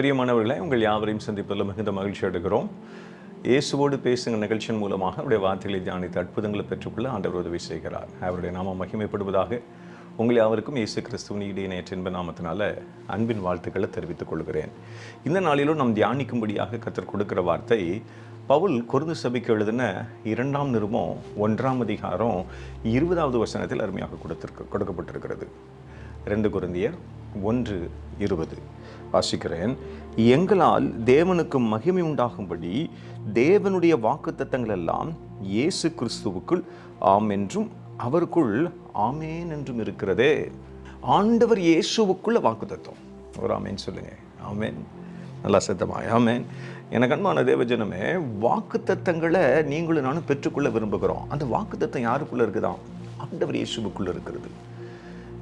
பெரியமானவர்களை உங்கள் யாவரையும் சந்திப்பதில் மிகுந்த மகிழ்ச்சி எடுக்கிறோம் இயேசுவோடு பேசுங்க நிகழ்ச்சியின் மூலமாக அவருடைய வார்த்தைகளை தியானித்து அற்புதங்களை பெற்றுக்கொள்ள ஆண்டவர் உதவி செய்கிறார். அவருடைய நாம மகிமைப்படுவதாக உங்கள் யாவருக்கும் இயேசு கிறிஸ்துவின் இடையே நேற்று என்ப நாமத்தினால அன்பின் வாழ்த்துக்களை தெரிவித்துக் கொள்கிறேன். இந்த நாளிலும் நாம் தியானிக்கும்படியாக கத்தர் கொடுக்கிற வார்த்தை பவுல் குருந்து சபைக்கு எழுதின இரண்டாம் நிருபம் ஒன்றாம் அதிகாரம் இருபதாவது வசனத்தில் அருமையாக கொடுத்துருக்கு கொடுக்கப்பட்டிருக்கிறது. ரெண்டு குருந்தியர் ஒன்று இருபது. வாசிக்கிறேன். எங்களால் தேவனுக்கு மகிமை உண்டாகும்படி தேவனுடைய வாக்குத்தத்தங்கள் எல்லாம் இயேசு கிறிஸ்துவுக்குள் ஆம் என்றும் அவருக்குள் ஆமேன் என்றும் இருக்கிறதே. ஆண்டவர் இயேசுவுக்குள்ள வாக்குத்தத்தம். ஒரு ஆமேன் சொல்லுங்க. ஆமேன். நல்லா சத்தமாய் ஆமேன். எனக்கு அன்பான தேவஜனமே வாக்குத்தத்தங்களை நீங்களும் நானும் பெற்றுக்கொள்ள விரும்புகிறோம். அந்த வாக்குத்தத்தம் யாருக்குள்ள இருக்குதான் ஆண்டவர் இயேசுவுக்குள்ள இருக்கிறது.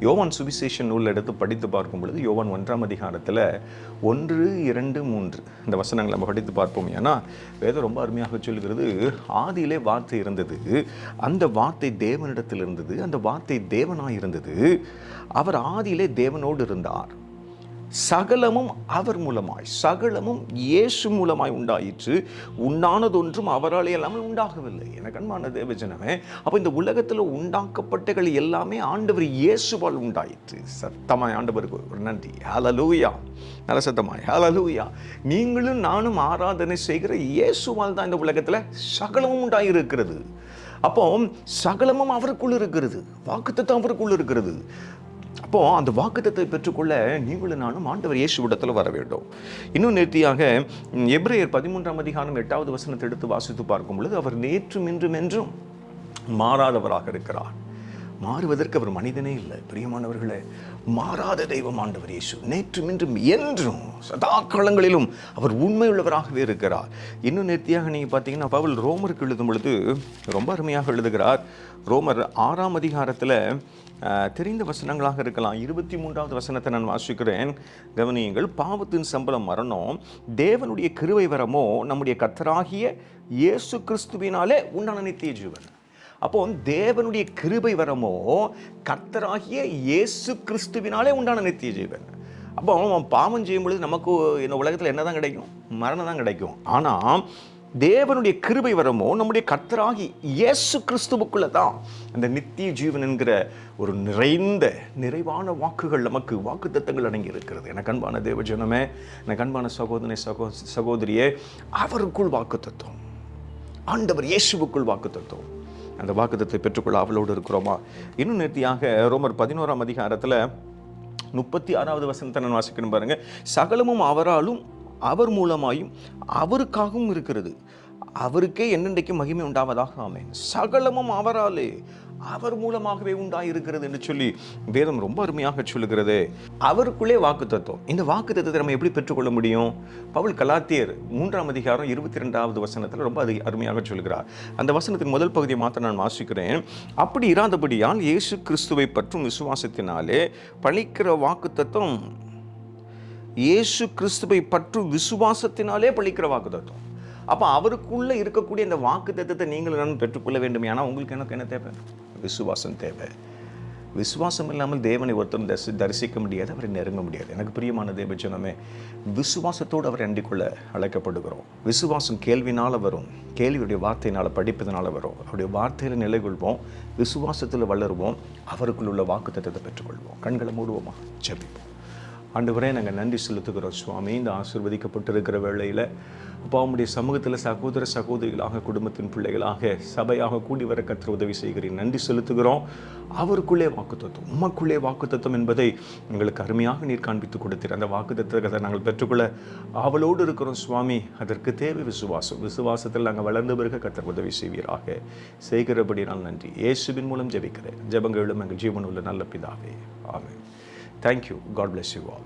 யோவான் சுவிசேஷன் நூல் எடுத்து படித்து பார்க்கும் பொழுது யோவான் ஒன்றாம் அதிகாரத்தில் ஒன்று இரண்டு மூன்று இந்த வசனங்களை நம்ம படித்து பார்ப்போம். ஏன்னா வேதம் ரொம்ப அருமையாக சொல்கிறது ஆதியிலே வார்த்தை இருந்தது அந்த வார்த்தை தேவனிடத்தில் இருந்தது அந்த வார்த்தை தேவனாக இருந்தது. அவர் ஆதியிலே தேவனோடு இருந்தார். சகலமும் அவர் மூலமாய் சகலமும் இயேசு மூலமாய் உண்டாயிற்று. உண்டானதொன்றும் அவராலே எல்லாமே உண்டாகவில்லை. எனக்கு அன்பான தேவஜனமே. அப்போ இந்த உலகத்தில் உண்டாக்கப்பட்டகள் எல்லாமே ஆண்டவர் இயேசுவால் உண்டாயிற்று. சத்தமாய் ஆண்டவருக்கு ஒரு நன்றி. ஹலலூயா நல்ல சத்தமாய். ஹலலூயா நீங்களும் நானும் ஆராதனை செய்கிற இயேசுவால் தான் இந்த உலகத்தில் சகலமும் உண்டாயிருக்கிறது. அப்போ சகலமும் அவருக்குள் இருக்கிறது. வாக்குத்தத்தம் அவருக்குள் இருக்கிறது. அப்போ அந்த வாக்குத்தத்தை பெற்றுக்கொள்ள நீங்களும் நானும் ஆண்டவர் இயேசுவிடத்தில் வர வேண்டும். இன்னும் நேர்த்தியாக எப்ரேயர் பதிமூன்றாம் அதிகாரம் எட்டாவது வசனத்தை எடுத்து வாசித்து பார்க்கும் பொழுது அவர் நேற்றும் இன்றும் என்றும் மாறாதவராக இருக்கிறார். மாறுவதற்கு அவர் மனிதனே இல்லை. பிரியமானவர்களே மாறாத தெய்வம் ஆண்டவர் இயேசு. நேற்றும் இன்றும் என்றும் சதா காலங்களிலும் அவர் உண்மையுள்ளவராகவே இருக்கிறார். இன்னும் நேர்த்தியாக நீங்கள் பார்த்தீங்கன்னா பவுல் ரோமருக்கு எழுதும் பொழுது ரொம்ப அருமையாக எழுதுகிறார். ரோமர் ஆறாம் அதிகாரத்தில் தெரிந்த வசனங்களாக இருக்கலாம். இருபத்தி மூன்றாவது வசனத்தை நான் வாசிக்கிறேன். கவனியுங்கள் பாவத்தின் சம்பளம் மரணம் தேவனுடைய கிருவை வரமோ நம்முடைய கத்தராகிய இயேசு கிறிஸ்துவினாலே உண்டான நித்திய ஜீவன். அப்போ தேவனுடைய கிருபை வரமோ கர்த்தராகிய இயேசு கிறிஸ்துவினாலே உண்டான நித்திய ஜீவன். அப்போ அவன் பாவம் செய்யும் பொழுது நமக்கு இந்த உலகத்தில் என்ன தான் கிடைக்கும்? மரணம் தான் கிடைக்கும். ஆனால் தேவனுடைய கிருபை வரமோ நம்முடைய கர்த்தராகி இயேசு கிறிஸ்துவுக்குள்ளே தான் அந்த நித்திய ஜீவன் என்கிற ஒரு நிறைந்த நிறைவான வாக்குகள் நமக்கு வாக்குத்தத்தங்கள் அடங்கி இருக்கிறது எனக்கு அன்பான தேவஜனமே எனக்கு அன்பான சகோதரி சகோ சகோதரியே அவருக்குள் வாக்குத்தத்தம். ஆண்டவர் இயேசுவுக்குள் வாக்குத்தத்தம். அந்த வாக்குத்தத்தை பெற்றுக்கொள்ள அவளோடு இருக்கிறோமா? இன்னும் நேர்த்தியாக ரோமர் பதினோராம் அதிகாரத்தில் முப்பத்தி ஆறாவது வசனத்தை நான் வாசிக்கணும் பாருங்கள் சகலமும் அவராலும் அவர் மூலமாயும் அவருக்காகவும் இருக்கிறது. அவருக்கே என்னென்றைக்கு மகிமை உண்டாவதாக? ஆமேன். சகலமும் அவராலே அவர் மூலமாகவே உண்டாயிருக்கிறது என்று சொல்லி வேதம் ரொம்ப அருமையாக சொல்லுகிறது. அவருக்குள்ளே வாக்கு தத்துவம் இந்த வாக்கு தத்துவத்தை நம்ம எப்படி பெற்றுக்கொள்ள முடியும்? பவுல் கலாத்தியர் மூன்றாம் அதிகாரம் இருபத்தி ரெண்டாவது வசனத்தில் ரொம்ப அது அருமையாக சொல்கிறார் அந்த வசனத்தின் முதல் பகுதியை மாற்ற நான் வாசிக்கிறேன். அப்படி இராதபடியால் இயேசு கிறிஸ்துவை பற்றும் விசுவாசத்தினாலே பழிக்கிற வாக்கு தத்துவம் இயேசு கிறிஸ்துவை பற்று விசுவாசத்தினாலே பழிக்கிற வாக்கு அப்போ அவருக்குள்ளே இருக்கக்கூடிய இந்த வாக்கு தத்துவத்தை நீங்கள் நான் பெற்றுக்கொள்ள வேண்டும். ஏன்னா உங்களுக்கு எனக்கு என்ன தேவை? விசுவாசம் தேவை. விசுவாசம் இல்லாமல் தேவனை ஒருத்தரும் தரிசி தரிசிக்க முடியாது அவரை நெருங்க முடியாது. எனக்கு பிரியமான தேவச்சனமே விசுவாசத்தோடு அவர் அண்டிக்கொள்ள அழைக்கப்படுகிறோம். விசுவாசம் கேள்வினால் வரும். கேள்வியுடைய வார்த்தையினால் படிப்பதனால் வரும். அவருடைய வார்த்தையில் நிலை கொள்வோம் விசுவாசத்தில் வளருவோம். அவருக்குள் உள்ள வாக்கு தத்துவத்தை பெற்றுக்கொள்வோம். கண்களை மூடுவோமா? ஜெபிப்போம். ஆண்டவரே நாங்கள் நன்றி செலுத்துகிறோம் சுவாமி. இந்த ஆசிர்வதிக்கப்பட்டிருக்கிற வேளையில் அப்பா உம்முடைய சமூகத்தில் சகோதர சகோதரிகளாக குடும்பத்தின் பிள்ளைகளாக சபையாக கூடி வர கற்று உதவி செய்கிறேன் நன்றி செலுத்துகிறோம். அவருக்குள்ளே வாக்குத்தத்துவம் உமக்குள்ளே வாக்குத்தத்தம் என்பதை எங்களுக்கு அருமையாக நீர் காண்பித்து கொடுத்தீர். அந்த வாக்குத்தத்தை நாங்கள் பெற்றுக்கொள்ள ஆவலோடு இருக்கிறோம் சுவாமி. அதற்கு தேவை விசுவாசம். விசுவாசத்தில் நாங்கள் வளர்ந்த பிறகு கத்தர் உதவி செய்வீராக. செய்கிறபடி நான் நன்றி. இயேசுவின் மூலம் ஜெபிக்கிறேன். ஜெபங்களும் எங்கள் ஜீவனுள்ள நல்ல பிதாவே. Thank you. God bless you all.